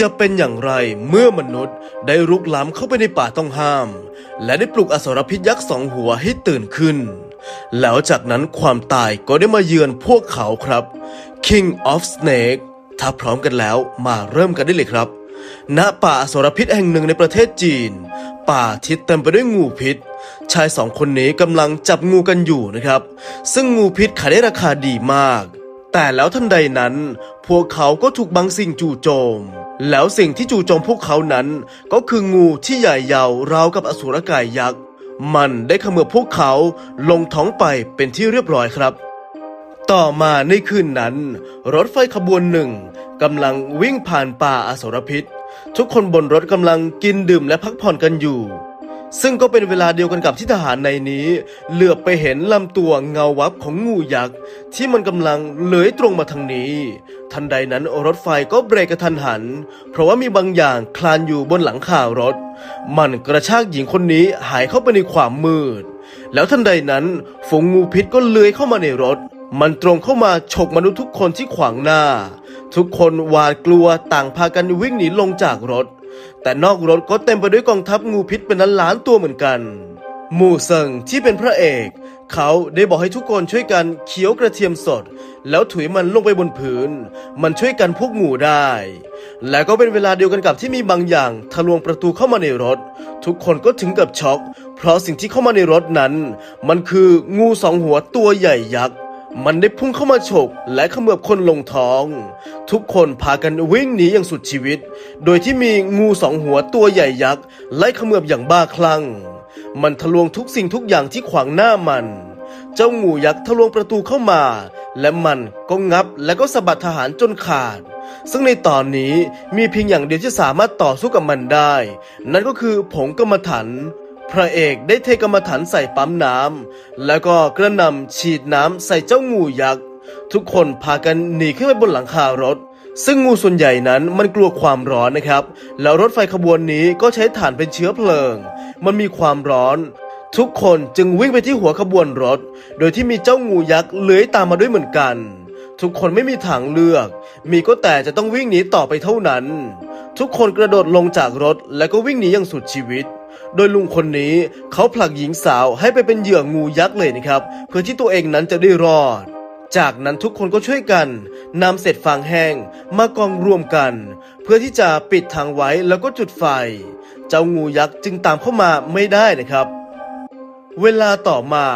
จะเป็นอย่างไรเมื่อมนุษย์ได้รุกล้ำเข้าไปในป่าต้องห้าม และได้ปลุกอสรพิษยักษ์สองหัวให้ตื่นขึ้น แล้วจากนั้นความตายก็ได้มาเยือนพวกเขาครับ King of Snake ถ้าพร้อมกันแล้วมาเริ่มกันได้เลยครับ ณป่าอสรพิษแห่งหนึ่งในประเทศจีน ป่าที่เต็มไปด้วยงูพิษ ชายสองคนนี้กำลังจับงูกันอยู่นะครับ ซึ่งงูพิษขายได้ราคาดีมาก แต่แล้วทันใดนั้น พวกเขาก็ถูกบางสิ่งจู่โจม แล้วสิ่งที่จู่โจมพวกเขานั้น ก็คืองูที่ใหญ่ยาวราวกับอสุรกายยักษ์ มันได้เขมือบพวกเขาลงท้องไปเป็นที่เรียบร้อยครับ ต่อมาในคืนนั้น รถไฟขบวนหนึ่งกำลังวิ่งผ่านป่าอสรพิษ ทุกคนบนรถกำลังกินดื่มและพักผ่อนกันอยู่ ซึ่งก็เป็นเวลาเดียวกันกับที่ทหารในนี้ เหลือบไปเห็นลำตัวเงาวับของงูยักษ์ที่มันกำลังเลื้อยตรงมาทางนี้ ทันใดนั้นรถไฟก็เบรกกระทันหัน เพราะว่ามีบางอย่างคลานอยู่บนหลังคารถ มันกระชากหญิงคนนี้หายเข้าไปในความมืด แล้วทันใดนั้นฝูงงูพิษก็เลื้อยเข้ามาในรถ มันตรงเข้ามาฉกมนุษย์ทุกคนที่ขวางหน้า ทุกคนหวาดกลัวต่างพากันวิ่งหนีลงจากรถ แต่นอกรถก็เต็มไปด้วยกองทัพงูพิษเป็นล้านล้านตัวเหมือนกัน หมู่เซิงที่เป็นพระเอก เขาได้บอกให้ทุกคนช่วยกันเคี้ยวกระเทียมสด แล้วถุยมันลงไปบนพื้น มันช่วยกันพวกงูได้ และก็เป็นเวลาเดียวกันกับที่มีบางอย่างทะลวงประตูเข้ามาในรถ ทุกคนก็ถึงกับช็อก เพราะสิ่งที่เข้ามาในรถนั้น มันคืองูสองหัวตัวใหญ่ยักษ์ มันได้พุ่งเข้ามาฉกและขมือบคนลงท้อง ทุกคนพากันวิ่งหนีอย่างสุดชีวิต โดยที่มีงูสองหัวตัวใหญ่ยักษ์ไล่ขมือบอย่างบ้าคลั่ง มันทะลวงทุกสิ่งทุกอย่างที่ขวางหน้ามัน เจ้างูยักษ์ทะลวงประตูเข้ามา และมันก็งับและก็สะบัดทหารจนขาด ซึ่งในตอนนี้มีเพียงอย่างเดียวที่สามารถต่อสู้กับมันได้ นั่นก็คือผงกรรมฐาน พระเอกได้เทกรรมฐานใส่ปั๊มน้ำแล้วก็กระนำฉีดน้ำใส่เจ้างูยักษ์ทุกคนพากันหนีขึ้นไปบนหลังคารถ ซึ่งงูส่วนใหญ่นั้นมันกลัวความร้อนนะครับ แล้วรถไฟขบวนนี้ก็ใช้ถ่านเป็นเชื้อเพลิง มันมีความร้อน ทุกคนจึงวิ่งไปที่หัวขบวนรถ โดยที่มีเจ้างูยักษ์เลื้อยตามมาด้วยเหมือนกัน ทุกคนไม่มีทางเลือก มีก็แต่จะต้องวิ่งหนีต่อไปเท่านั้น ทุกคนกระโดดลงจากรถแล้วก็วิ่งหนีอย่างสุดชีวิต โดยลุงคนนี้เขาผลักหญิงสาวให้ไปเป็นเหยื่องูยักษ์เลยนะครับ เพื่อที่ตัวเองนั้นจะได้รอด จากนั้นทุกคนก็ช่วยกันนำเศษฟางแห้งมากองรวมกัน เพื่อที่จะปิดทางไว้แล้วก็จุดไฟ เจ้างูยักษ์จึงตามเข้ามาไม่ได้นะครับ เวลาต่อมา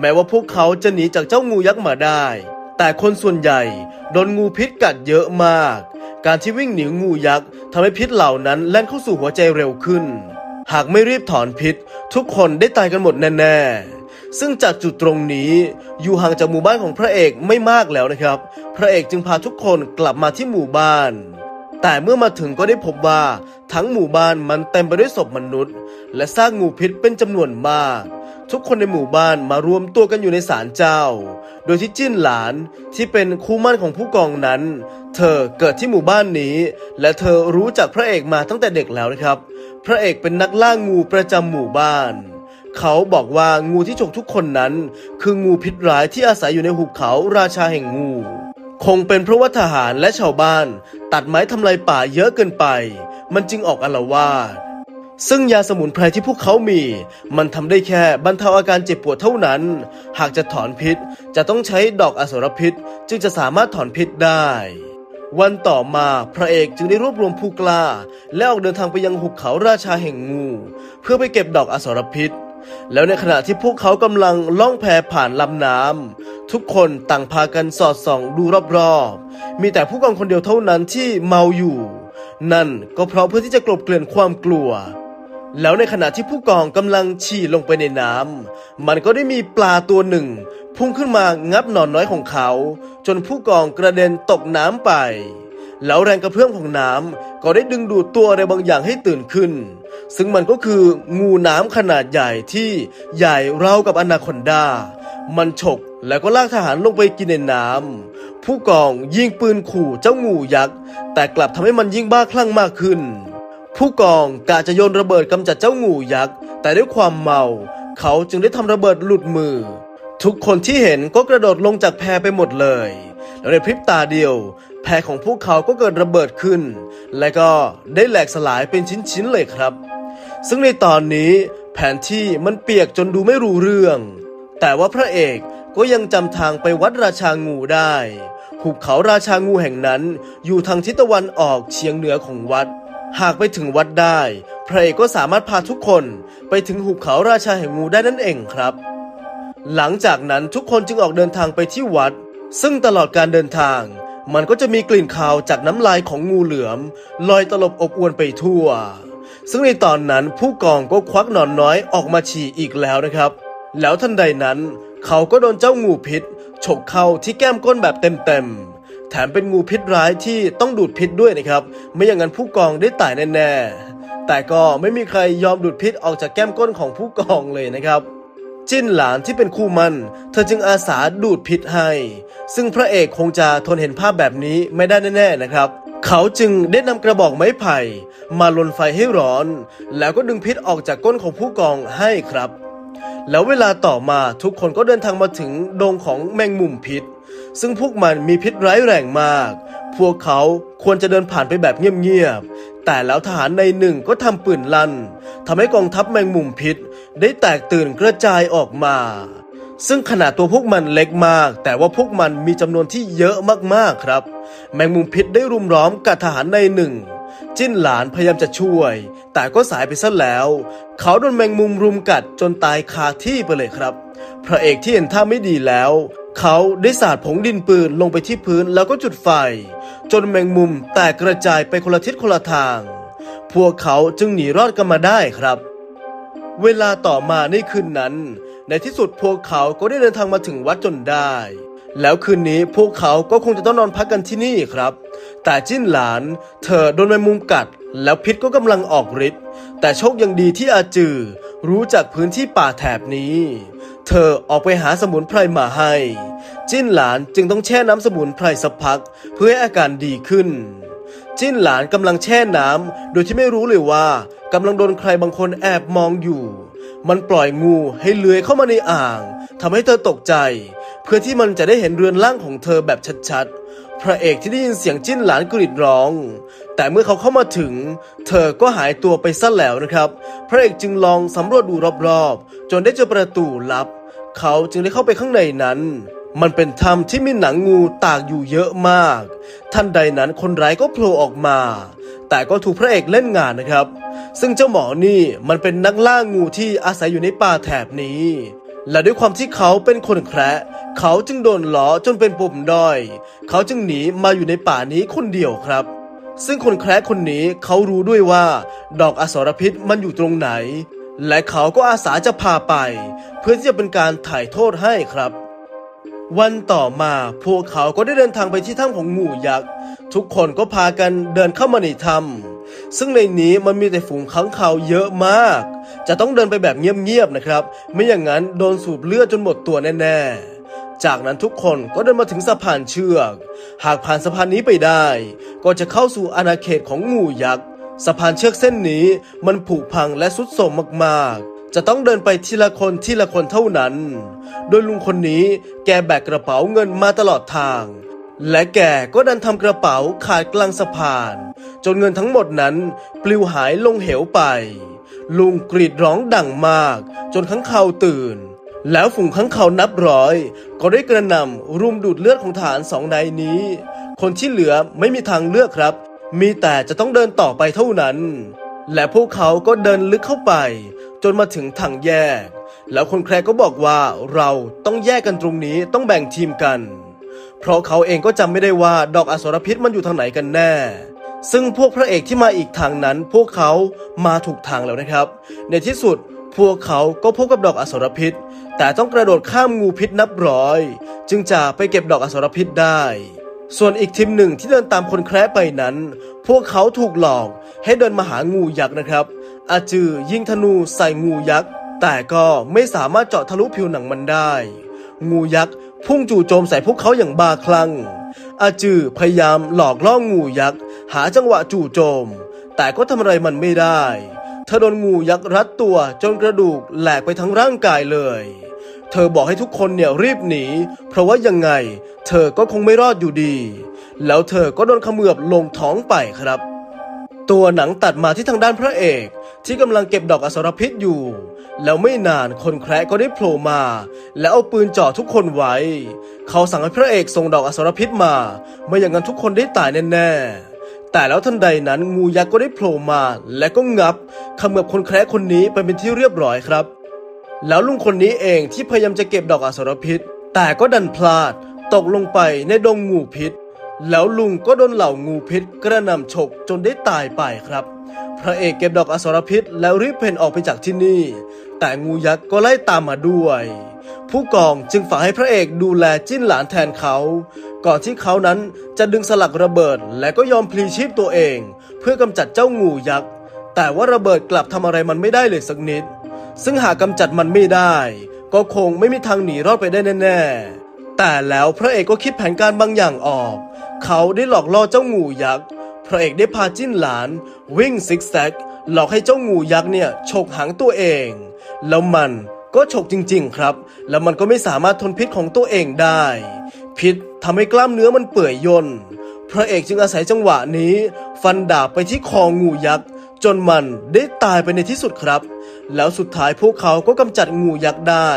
แม้ว่าพวกเขาจะหนีจากเจ้างูยักษ์มาได้ แต่คนส่วนใหญ่โดนงูพิษกัดเยอะมาก การที่วิ่งหนีงูยักษ์ทำให้พิษเหล่านั้นแล่นเข้าสู่หัวใจเร็วขึ้น หากไม่รีบถอนพิษ ทุกคนได้ตายกันหมดแน่ๆ ซึ่งจากจุดตรงนี้อยู่ห่างจากหมู่บ้านของพระเอกไม่มากแล้วนะครับ พระเอกจึงพาทุกคนกลับมาที่หมู่บ้าน แต่เมื่อมาถึงก็ได้พบว่า ทั้งหมู่บ้านมันเต็มไปด้วยศพมนุษย์ และซากงูพิษเป็นจำนวนมากทุกคนในหมู่บ้านมารวมตัวกันอยู่ในศาลเจ้า โดยที่จิ้นหลานที่เป็นคู่มั่นของผู้กองนั้น เธอเกิดที่หมู่บ้านนี้ และเธอรู้จักพระเอกมาตั้งแต่เด็กแล้วนะครับ พระเอกเป็นนักล่างูประจำหมู่บ้าน เขาบอกว่างูที่ฉกทุกคนนั้น คืองูพิษร้ายที่อาศัยอยู่ในหุบเขาราชาแห่งงู คงเป็นเพราะว่าทหารและชาวบ้าน ตัดไม้ทำลายป่าเยอะเกินไป มันจึงออกอละวาดซึ่งยาสมุนไพรที่พวกเขามี มันทำได้แค่บรรเทาอาการเจ็บปวดเท่านั้น หากจะถอนพิษจะต้องใช้ดอกอสรพิษ จึงจะสามารถถอนพิษได้ วันต่อมาพระเอกจึงได้รวบรวมผู้กล้า และออกเดินทางไปยังหุบเขาราชาแห่งงู เพื่อไปเก็บดอกอสรพิษ แล้วในขณะที่พวกเขากำลังล่องแพผ่านลำน้ำทุกคนต่างพากันสอดส่องดูรอบๆ มีแต่ผู้กองคนเดียวเท่านั้นที่เมาอยู่ นั่นก็เพราะเพื่อที่จะกลบเกลื่อนความกลัวแล้วในขณะที่ผู้กองกำลังฉี่ลงไปในน้ำ มันก็ได้มีปลาตัวหนึ่ง พุ่งขึ้นมางับหนอนน้อยของเขา จนผู้กองกระเด็นตกน้ำไป แล้วแรงกระเพื่อมของน้ำก็ได้ดึงดูดตัวอะไรบางอย่างให้ตื่นขึ้น ซึ่งมันก็คืองูน้ำขนาดใหญ่ที่ใหญ่ราวกับอนาคอนดา มันฉกแล้วก็ลากทหารลงไปกินในน้ำผู้กองยิงปืนขู่เจ้างูยักษ์ แต่กลับทำให้มันยิ่งบ้าคลั่งมากขึ้น ผู้กองกะจะโยนระเบิดกำจัดเจ้างูยักษ์ แต่ด้วยความเมา เขาจึงได้ทำระเบิดหลุดมือ ทุกคนที่เห็นก็กระโดดลงจากแพไปหมดเลย แล้วในพริบตาเดียวแพแพของพวกเขาก็เกิดระเบิดขึ้น และก็ได้แหลกสลายเป็นชิ้นๆเลยครับ ซึ่งในตอนนี้แผนที่มันเปียกจนดูไม่รู้เรื่อง แต่ว่าพระเอกก็ยังจำทางไปวัดราชางูได้ หุบเขาราชางูแห่งนั้น อยู่ทางทิศตะวันออกเฉียงเหนือของวัด หากไปถึงวัดได้ พระเอกก็สามารถพาทุกคนไปถึงหุบเขาราชาแห่งงูได้นั่นเองครับ หลังจากนั้นทุกคนจึงออกเดินทางไปที่วัด ซึ่งตลอดการเดินทาง มันก็จะมีกลิ่นคาวจากน้ำลายของงูเหลือม ลอยตลบอบอวนไปทั่ว ซึ่งในตอนนั้นผู้กองก็ควักหนอนน้อยออกมาฉี่อีกแล้วนะครับ แล้วทันใดนั้น เขาก็โดนเจ้างูพิษฉกเข้าที่แก้มก้นแบบเต็มๆ แถมเป็นงูพิษร้ายที่ต้องดูดพิษด้วยนะครับ ไม่อย่างนั้นผู้กองได้ตายแน่ๆ แต่ก็ไม่มีใครยอมดูดพิษออกจากแก้มก้นของผู้กองเลยนะครับ จิ้นหลานที่เป็นคู่มัน เธอจึงอาสาดูดพิษให้ ซึ่งพระเอกคงจะทนเห็นภาพแบบนี้ไม่ได้แน่ๆนะครับเขาจึงได้นำกระบอกไม้ไผ่มาลนไฟให้ร้อน แล้วก็ดึงพิษออกจากก้นของผู้กองให้ครับ แล้วเวลาต่อมาทุกคนก็เดินทางมาถึงดงของแมงมุมพิษ ซึ่งพวกมันมีพิษร้ายแรงมาก พวกเขาควรจะเดินผ่านไปแบบเงียบๆแต่แล้วทหารในหนึ่งก็ทำปืนลั่นทำให้กองทัพแมงมุมพิษ ได้แตกตื่นกระจายออกมา ซึ่งขนาดตัวพวกมันเล็กมาก แต่ว่าพวกมันมีจำนวนที่เยอะมากๆครับ แมงมุมพิษได้รุมล้อมกับทหารในหนึ่ง จิ้นหลานพยายามจะช่วย แต่ก็สายไปซะแล้ว เขาโดนแมงมุมรุมกัดจนตายคาที่ไปเลยครับ พระเอกที่เห็นท่าไม่ดีแล้วเขาได้สาดผงดินปืนลงไปที่พื้นแล้วก็จุดไฟ จนแมงมุมแตกกระจายไปคนละทิศคนละทาง พวกเขาจึงหนีรอดกันมาได้ครับ เวลาต่อมาในคืนนั้น ในที่สุดพวกเขาก็ได้เดินทางมาถึงวัดจนได้ แล้วคืนนี้พวกเขาก็คงจะต้องนอนพักกันที่นี่ครับ แต่จิ้นหลาน เธอโดนแมงมุมกัด แล้วพิษก็กำลังออกฤทธิ์แต่โชคยังดีที่อาจือ รู้จักพื้นที่ป่าแถบนี้ เธอออกไปหาสมุนไพรมาให้ จิ้นหลานจึงต้องแช่น้ำสมุนไพรสักพัก เพื่อให้อาการดีขึ้นจิ้นหลานกำลังแช่น้ำโดยที่ไม่รู้เลยว่า กำลังโดนใครบางคนแอบมองอยู่ มันปล่อยงูให้เลื้อยเข้ามาในอ่างทำให้เธอตกใจ เพื่อที่มันจะได้เห็นเรือนร่างของเธอแบบชัดๆ พระเอกที่ได้ยินเสียงจิ้นหลานกรีดร้อง แต่เมื่อเขาเข้ามาถึง เธอก็หายตัวไปซะแล้วนะครับ พระเอกจึงลองสำรวจดูรอบๆ จนได้เจอประตูลับ เขาจึงได้เข้าไปข้างในนั้นมันเป็นถ้ำที่มีหนังงูตากอยู่เยอะมาก ท่านใดนั้นคนร้ายก็โผล่ออกมา แต่ก็ถูกพระเอกเล่นงานนะครับ ซึ่งเจ้าหมอนี่มันเป็นนักล่างูที่อาศัยอยู่ในป่าแถบนี้ และด้วยความที่เขาเป็นคนแคระเขาจึงโดนล้อจนเป็นปุ่มด้อย เขาจึงหนีมาอยู่ในป่านี้คนเดียวครับ ซึ่งคนแคระคนนี้เขารู้ด้วยว่า ดอกอสรพิษมันอยู่ตรงไหน และเขาก็อาสาจะพาไป เพื่อที่จะเป็นการถ่ายโทษให้ครับ วันต่อมาพวกเขาก็ได้เดินทางไปที่ถ้ำของงูยักษ์ ทุกคนก็พากันเดินเข้ามาในถ้ำซึ่งในนี้มันมีแต่ฝูงค้างคาวเยอะมาก จะต้องเดินไปแบบเงียบๆนะครับ ไม่อย่างนั้นโดนสูบเลือดจนหมดตัวแน่ๆจากนั้นทุกคนก็เดินมาถึงสะพานเชือก หากผ่านสะพานนี้ไปได้ ก็จะเข้าสู่อาณาเขตของงูยักษ์ สะพานเชือกเส้นนี้มันผุพังและสุดโทรมมากๆ จะต้องเดินไปทีละคนทีละคนเท่านั้น โดยลุงคนนี้แกแบกกระเป๋าเงินมาตลอดทาง และแกก็ดันทำกระเป๋าขาดกลางสะพาน จนเงินทั้งหมดนั้นปลิวหายลงเหวไป ลุงกรีดร้องดังมาก จนข้างเขาตื่น แล้วฝูงข้างเขานับร้อย ก็ได้กระนำรุมดูดเลือดของฐานสองนายนี้ คนที่เหลือไม่มีทางเลือกครับ มีแต่จะต้องเดินต่อไปเท่านั้น และพวกเขาก็เดินลึกเข้าไป จนมาถึงทางแยก แล้วคนแคร์ก็บอกว่าเราต้องแยกกันตรงนี้ต้องแบ่งทีมกัน เพราะเขาเองก็จำไม่ได้ว่าดอกอสรพิษมันอยู่ทางไหนกันแน่ ซึ่งพวกพระเอกที่มาอีกทางนั้น พวกเขามาถูกทางแล้วนะครับ ในที่สุดพวกเขาก็พบกับดอกอสรพิษ แต่ต้องกระโดดข้ามงูพิษนับร้อย จึงจะไปเก็บดอกอสรพิษได้ ส่วนอีกทีมหนึ่งที่เดินตามคนแคร์ไปนั้น พวกเขาถูกหลอกให้เดินมาหางูยักษ์นะครับ อาจือยิงธนูใส่งูยักษ์ แต่ก็ไม่สามารถเจาะทะลุผิวหนังมันได้ งูยักษ์พุ่งจู่โจมใส่พวกเขาอย่างบ้าคลั่ง อาจือพยายามหลอกล่องูยักษ์ หาจังหวะจู่โจม แต่ก็ทำอะไรมันไม่ได้เธอโดนงูยักษ์รัดตัวจนกระดูกแหลกไปทั้งร่างกายเลย เธอบอกให้ทุกคนเนี่ยรีบหนี เพราะว่ายังไง เธอก็คงไม่รอดอยู่ดี แล้วเธอก็โดนขมือบลงท้องไปครับ ตัวหนังตัดมาที่ทางด้านพระเอก ที่กำลังเก็บดอกอสรพิษอยู่ แล้วไม่นานคนแคระก็ได้โผล่มา แล้วเอาปืนจ่อทุกคนไว้ เขาสั่งให้พระเอกส่งดอกอสรพิษมา ไม่อย่างนั้นทุกคนได้ตายแน่ๆ แต่แล้วทันใดนั้นงูยักษ์ก็ได้โผล่มา และก็งับขมือบคนแคระคนนี้ไปเป็นที่เรียบร้อยครับ แล้วลุงคนนี้เองที่พยายามจะเก็บดอกอสรพิษ แต่ก็ดันพลาด ตกลงไปในดงงูพิษ แล้วลุงก็โดนเหล่างูพิษกระนำฉกจนได้ตายไปครับ พระเอกเก็บดอกอสรพิษแล้วรีบเพ่นออกไปจากที่นี่ แต่งูยักษ์ก็ไล่ตามมาด้วย ผู้กองจึงฝากให้พระเอกดูแลจิ้นหลานแทนเขา ก่อนที่เขานั้นจะดึงสลักระเบิดและก็ยอมพลีชีพตัวเอง เพื่อกำจัดเจ้างูยักษ์ แต่ว่าระเบิดกลับทำอะไรมันไม่ได้เลยสักนิด ซึ่งหากกำจัดมันไม่ได้ ก็คงไม่มีทางหนีรอดไปได้แน่ๆแต่แล้วพระเอกก็คิดแผนการบางอย่างออก เขาได้หลอกล่อเจ้างูยักษ์ พระเอกได้พาจิ้นหลาน วิ่งซิกแซกหลอกให้เจ้างูยักษ์เนี่ยฉกหางตัวเอง แล้วมันก็ฉกจริง ๆ ครับ แล้วมันก็ไม่สามารถทนพิษของตัวเองได้ พิษทำให้กล้ามเนื้อมันเปื่อยย่นพระเอกจึงอาศัยจังหวะนี้ ฟันดาบไปที่คองูยักษ์จนมันได้ตายไปในที่สุดครับ แล้วสุดท้ายพวกเขาก็กำจัดงูยักษ์ได้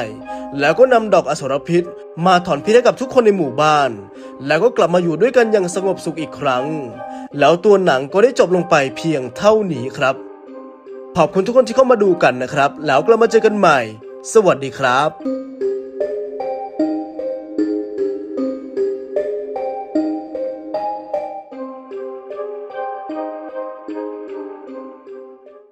แล้วก็นำดอกอสรพิษ มาถอนพิษให้กับทุกคนในหมู่บ้าน แล้วก็กลับมาอยู่ด้วยกันอย่างสงบสุขอีกครั้ง แล้วตัวหนังก็ได้จบลงไปเพียงเท่านี้ครับ ขอบคุณทุกคนที่เข้ามาดูกันนะครับ แล้วกลับมาเจอกันใหม่ สวัสดีครับ